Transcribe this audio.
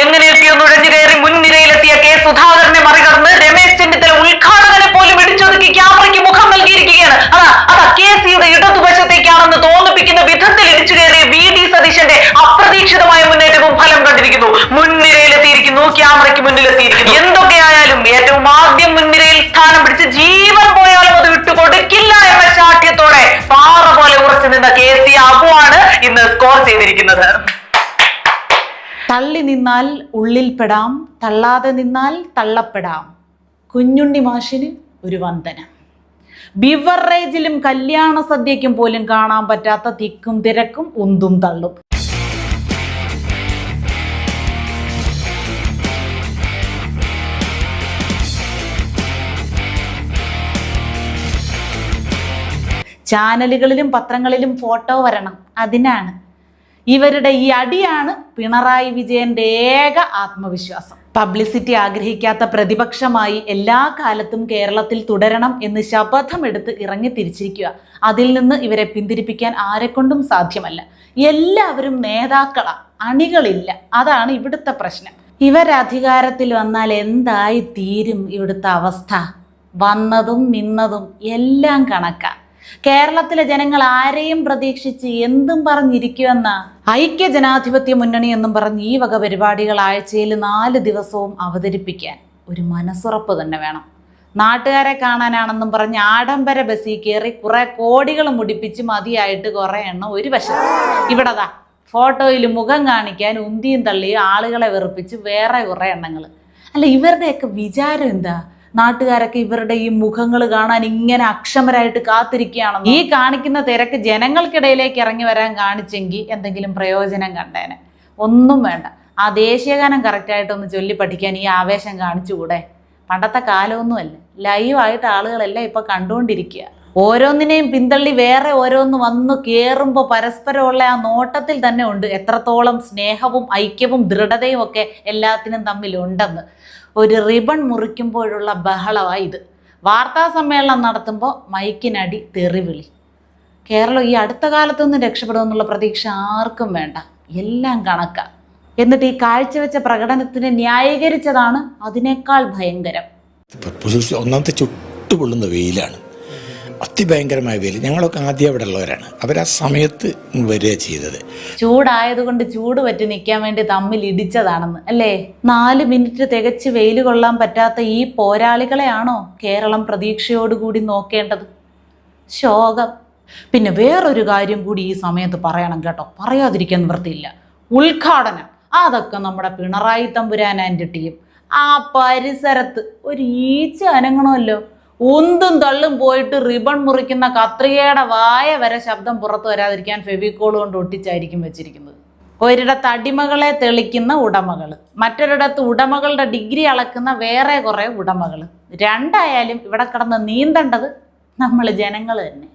എങ്ങനെയൊക്കെയോ നുഴഞ്ഞു കയറി മുൻനിരയിലെത്തിയ കെ സുധാകരനെ മറികടന്ന് രമേശ് ചെന്നിത്തല ഉദ്ഘാടകനെ പോലും ഇടിച്ചൊതുക്കി ക്യാമറയ്ക്ക് മുഖം നൽകിയിരിക്കുകയാണ്. അതാ അതാ കെ സിയുടെ ഇടതുവശത്തേക്കാണെന്ന് തോന്നിപ്പിക്കുന്ന വിധത്തിൽ ഇടിച്ചു കയറിയ വി ഡി സതീശന്റെ അപ്രതീക്ഷിതമായ മുന്നേറ്റവും ഫലം കണ്ടിരിക്കുന്നു. മുൻനിരയിലെത്തിയിരിക്കുന്നു ക്യാമറയ്ക്ക് മുന്നിലെത്തിയിരിക്കുന്നു. എന്തൊക്കെയായാലും ഏറ്റവും ആദ്യം മുൻനിരയിൽ സ്ഥാനം പിടിച്ച് ജീവൻ പോയാലും അത് വിട്ടുകൊടുക്കില്ല എന്ന ശാഠ്യത്തോടെ പാറ പോലെ ഉറച്ചു നിന്ന കെ സി അബുവാണ് ഇന്ന് സ്കോർ ചെയ്തിരിക്കുന്നത്. തള്ളി നിന്നാൽ ഉള്ളിൽ പെടാം തള്ളാതെ നിന്നാൽ തള്ളപ്പെടാം. കുഞ്ഞുണ്ണി മാഷിന് ഒരു വന്ദനം. ബിവറേജിലും കല്യാണ സദ്യയ്ക്കും പോലും കാണാൻ പറ്റാത്ത തിക്കും തിരക്കും ഉന്തും തള്ളും. ചാനലുകളിലും പത്രങ്ങളിലും ഫോട്ടോ വരണം. അതിനാണ് ഇവരുടെ ഈ അടിയാണ് പിണറായി വിജയന്റെ ഏക ആത്മവിശ്വാസം. പബ്ലിസിറ്റി ആഗ്രഹിക്കാത്ത പ്രതിപക്ഷമായി എല്ലാ കാലത്തും കേരളത്തിൽ തുടരണം എന്ന് ശപഥമെടുത്ത് ഇറങ്ങി തിരിച്ചിരിക്കുക. അതിൽ നിന്ന് ഇവരെ പിന്തിരിപ്പിക്കാൻ ആരെക്കൊണ്ടും സാധ്യമല്ല. എല്ലാവരും നേതാക്കളാ അണികളില്ല. അതാണ് ഇവിടുത്തെ പ്രശ്നം. ഇവരധികാരത്തിൽ വന്നാൽ എന്തായി തീരും ഇവിടുത്തെ അവസ്ഥ? വന്നതും നിന്നതും എല്ലാം കണക്കാ. കേരളത്തിലെ ജനങ്ങൾ ആരെയും പ്രതീക്ഷിച്ച് എന്തും പറഞ്ഞിരിക്കുമെന്ന? ഐക്യ ജനാധിപത്യ മുന്നണി എന്നും പറഞ്ഞ് ഈ വക പരിപാടികൾ ആഴ്ചയിൽ നാല് ദിവസവും അവതരിപ്പിക്കാൻ ഒരു മനസ്സുറപ്പ് തന്നെ വേണം. നാട്ടുകാരെ കാണാനാണെന്നും പറഞ്ഞ് ആഡംബര ബസ്സിൽ കയറി കുറെ കോടികൾ മുടിപ്പിച്ച് മതിയായിട്ട് കുറെ എണ്ണം ഒരു വശത്ത്. ഇവിടെതാ ഫോട്ടോയിൽ മുഖം കാണിക്കാൻ ഉന്തിയും തള്ളിയും ആളുകളെ വെറുപ്പിച്ച് വേറെ കുറെ എണ്ണങ്ങൾ അല്ല ഇവരുടെയൊക്കെ വിചാരം എന്താ? നാട്ടുകാരൊക്കെ ഇവരുടെ ഈ മുഖങ്ങൾ കാണാൻ ഇങ്ങനെ അക്ഷമരായിട്ട് കാത്തിരിക്കുകയാണ് ഈ കാണിക്കുന്ന തിരക്ക് ജനങ്ങൾക്കിടയിലേക്ക് ഇറങ്ങി വരാൻ കാണിച്ചെങ്കിൽ എന്തെങ്കിലും പ്രയോജനം കണ്ടേനെ. ഒന്നും വേണ്ട. ആ ദേശീയഗാനം കറക്റ്റായിട്ടൊന്ന് ചൊല്ലി പഠിക്കാൻ ഈ ആവേശം കാണിച്ചുകൂടെ? പണ്ടത്തെ കാലമൊന്നുമല്ല. ലൈവായിട്ട് ആളുകളെല്ലാം ഇപ്പൊ കണ്ടുകൊണ്ടിരിക്കുക. ഓരോന്നിനെയും പിന്തള്ളി വേറെ ഓരോന്ന് വന്ന് കയറുമ്പോൾ പരസ്പരമുള്ള ആ നോട്ടത്തിൽ തന്നെ ഉണ്ട് എത്രത്തോളം സ്നേഹവും ഐക്യവും ദൃഢതയും ഒക്കെ എല്ലാത്തിനും തമ്മിലുണ്ടെന്ന്. ഒരു റിബൺ മുറിക്കുമ്പോഴുള്ള ബഹളമാണ് ഇത്. വാർത്താ സമ്മേളനം നടത്തുമ്പോൾ മൈക്കിനടി തെറിവിളി. കേരളം ഈ അടുത്ത കാലത്തൊന്നും രക്ഷപ്പെടുമെന്നുള്ള പ്രതീക്ഷ ആർക്കും വേണ്ട. എല്ലാം കണക്കാം. എന്നിട്ട് ഈ കാഴ്ചവെച്ച പ്രകടനത്തിനെ ന്യായീകരിച്ചതാണ് അതിനേക്കാൾ ഭയങ്കരം. ഒന്നാമത്തെ ചുട്ടുപൊള്ളുന്ന വെയിലാണ്. അതിഭയങ്കരമായ വെയിൽ ഞങ്ങളൊക്കെ ആദ്യം അവിടെ ഉള്ളവരാണ്. അവർ ആ സമയത്ത് വരിക ചെയ്തത്. ചൂടായതുകൊണ്ട് ചൂട് പറ്റി നിൽക്കാൻ വേണ്ടി തമ്മിൽ ഇടിച്ചതാണെന്ന്. അല്ലേ? നാല് മിനിറ്റ് തികച്ച് വെയിൽ കൊള്ളാൻ പറ്റാത്ത ഈ പോരാളികളെയാണോ കേരളം പ്രതീക്ഷയോടുകൂടി നോക്കേണ്ടത്? ശോകം. പിന്നെ വേറൊരു കാര്യം കൂടി ഈ സമയത്ത് പറയണം കേട്ടോ. പറയാതിരിക്കാൻ നിവൃത്തിയില്ല. ഉദ്ഘാടനം. അതൊക്കെ നമ്മുടെ പിണറായി തമ്പുരാൻ ആൻഡ് ടീം. ആ പരിസരത്ത് ഒരു ഈച്ച അനങ്ങണമല്ലോ. ഉന്തും തള്ളും പോയിട്ട് റിബൺ മുറിക്കുന്ന കത്രികയുടെ വായ വരെ ശബ്ദം പുറത്തു വരാതിരിക്കാൻ ഫെവിക്കോൾ കൊണ്ട് ഒട്ടിച്ചായിരിക്കും വെച്ചിരിക്കുന്നത്. ഒരിടത്ത് അടിമകളെ തെളിക്കുന്ന ഉടമകൾ മറ്റൊരിടത്ത് ഉടമകളുടെ ഡിഗ്രി അളക്കുന്ന വേറെ കുറേ ഉടമകൾ രണ്ടായാലും ഇവിടെ കിടന്ന് നീന്തേണ്ടത് നമ്മൾ ജനങ്ങൾ തന്നെ.